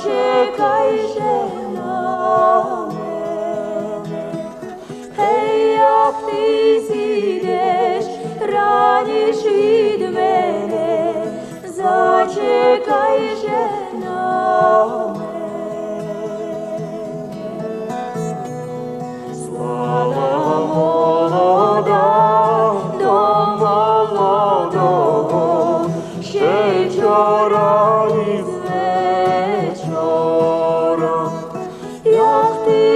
зачекай же на мене. Гей, як ти зійдеш раніше від мене, зачекай Як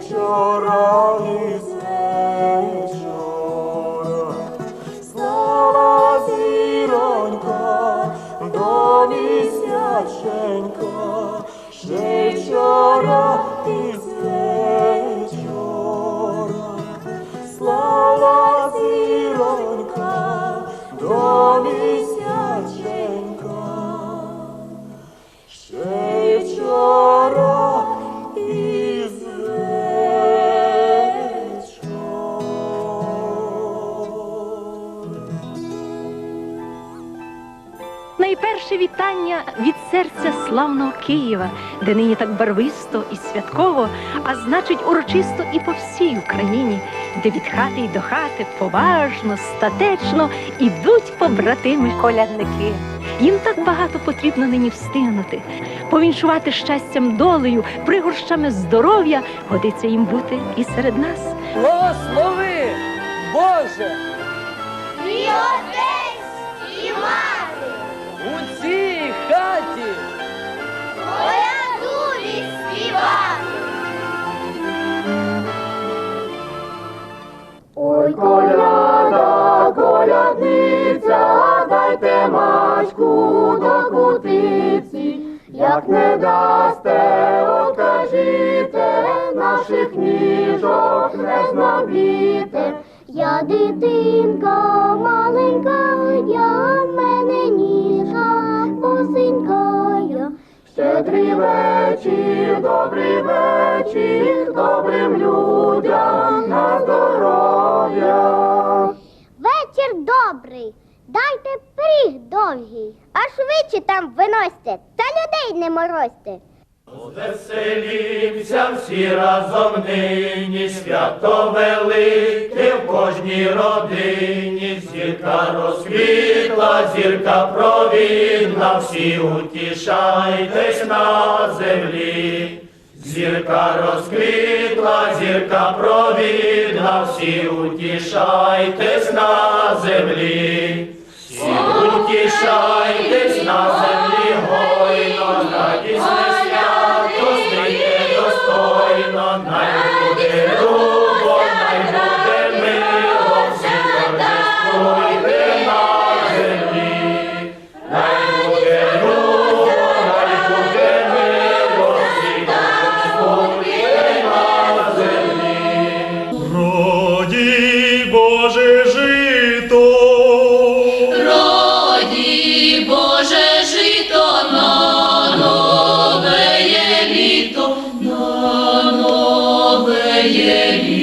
llorado. Найперше вітання від серця славного Києва, де нині так барвисто і святково, а значить урочисто і по всій Україні, де від хати й до хати поважно, статечно ідуть побратими колядники. Їм так багато потрібно нині встигнути, повіншувати щастям долею, пригорщами здоров'я, годиться їм бути і серед нас. Благослови, Боже, отець, як не дасте, окажіте, наших ніжок не знобіте. Я дитинка маленька, я в мене ніжа, босенька я. Щедрий вечір, добрий вечір, добрим людям на здоров'я. Вечір добрий, дайте пиріг довгий, а швидше там виносьте, та людей не морозьте. Веселімся всі разом нині, свято велике в кожній родині, зірка розквітла, зірка провідна, всі утішайтесь на землі, зірка розквітла, зірка провідна, всі утішайтесь на землі, всі утішайтесь на землі. yeah, yeah.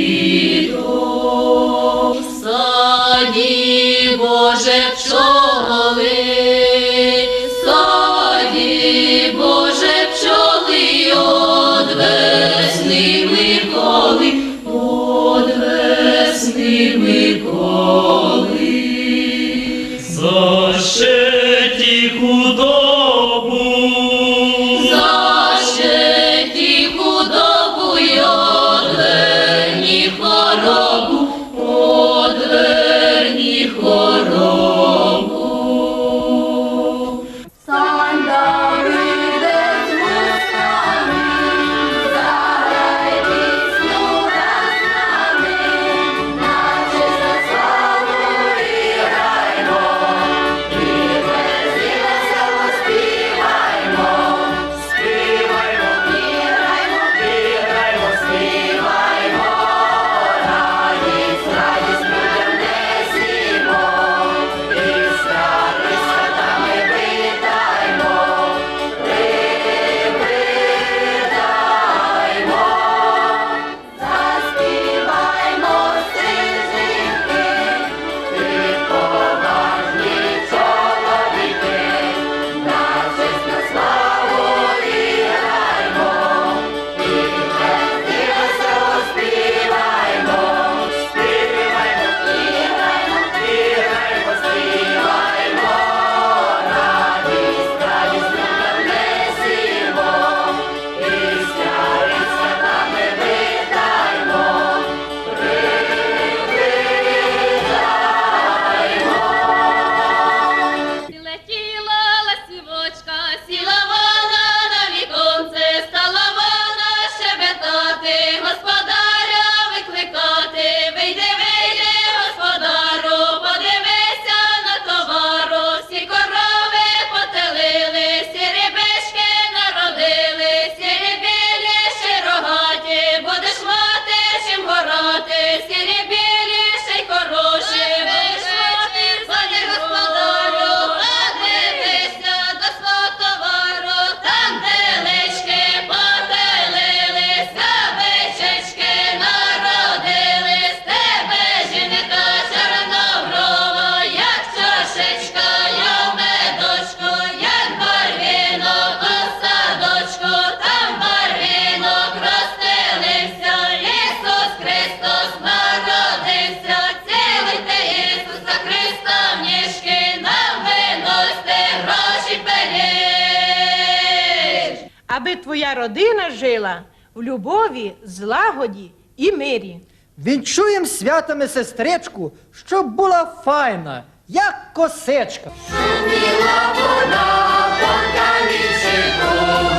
аби твоя родина жила в любові, злагоді і мирі. Вінчуєм святами сестричку, щоб була файна, як косичка. Шуміла вона, по камінчику,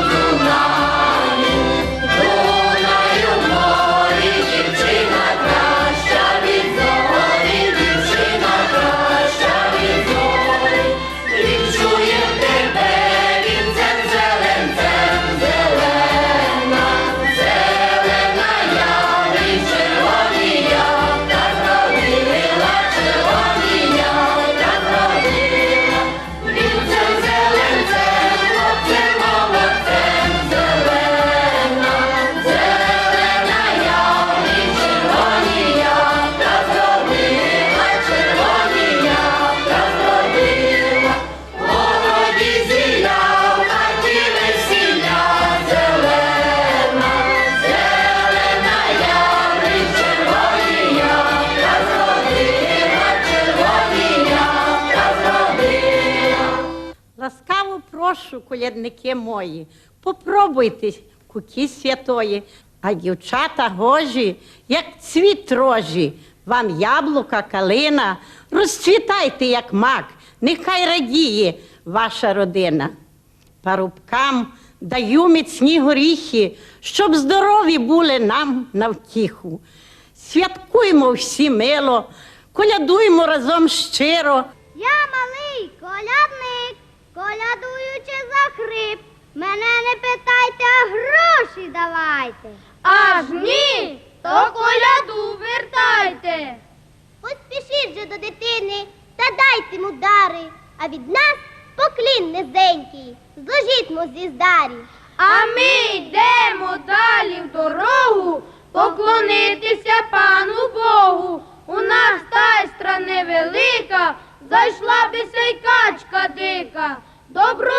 колядники мої, попробуйте куки святої, а дівчата гожі, як цвіт рожі, вам яблука, калина, розцвітайте, як мак, нехай радіє ваша родина. Парубкам даю міцні горіхи, щоб здорові були нам на втіху. Святкуємо всі мило, колядуємо разом щиро. Я малий колядний колядуючи за хрип. Мене не питайте, а гроші давайте. Аж ні, то коляду вертайте. Поспішіть же до дитини та дайте йому дари, а від нас поклін низенький, зложіть зі здарі. А ми йдемо далі в дорогу, поклонитися пану Богу. У нас тайстра невелика, зайшла бися й качка дика. Добру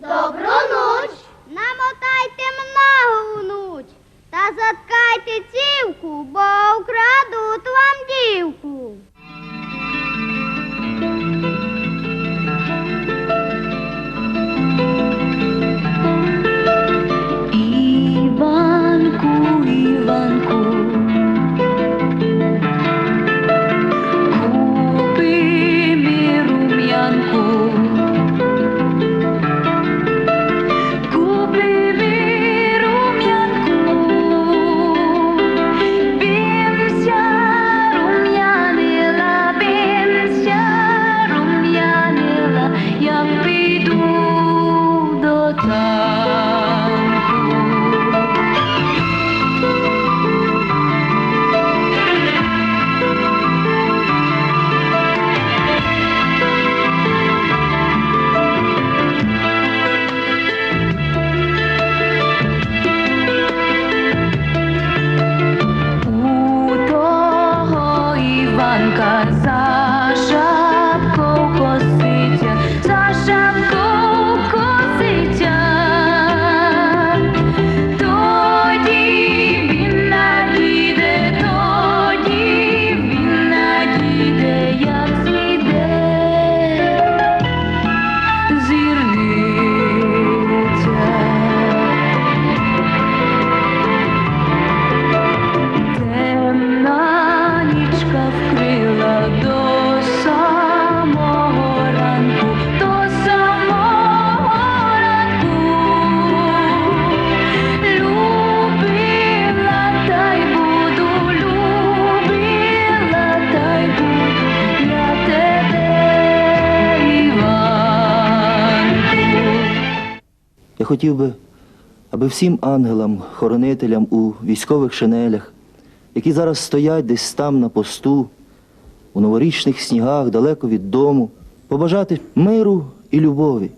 Доброноч! Намотайте мнагу нуть та заткайте цівку, бо украдуть вам дівку. Хотів би, аби всім ангелам, хоронителям у військових шинелях, які зараз стоять десь там на посту, у новорічних снігах, далеко від дому, побажати миру і любові.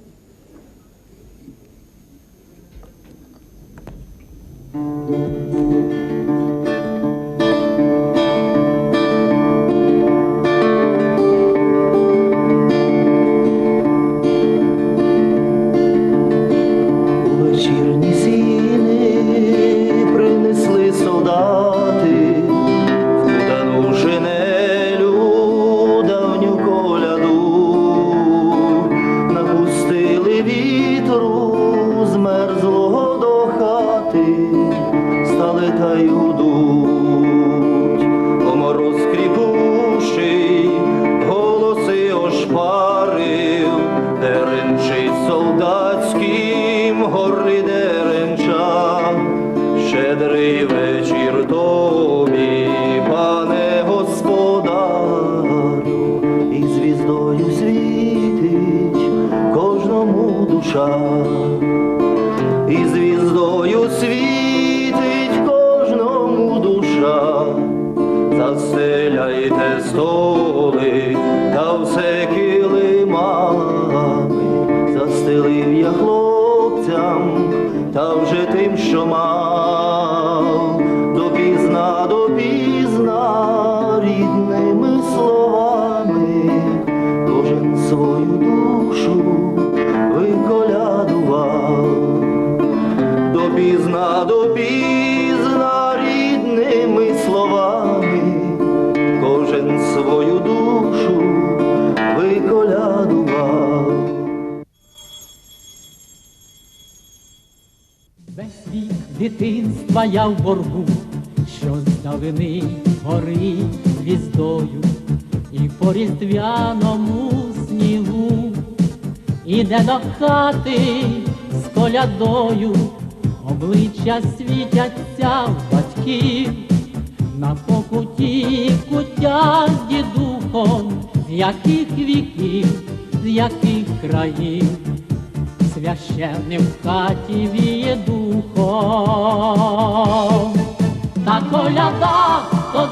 Я в боргу, що з давини гори звіздою, і по різдвяному снігу. Іде до хати з колядою, обличчя світяться в батьків, на покуті куття з дідухом, з яких віків, з яких країв священним в хаті віє духом. Та коляда, то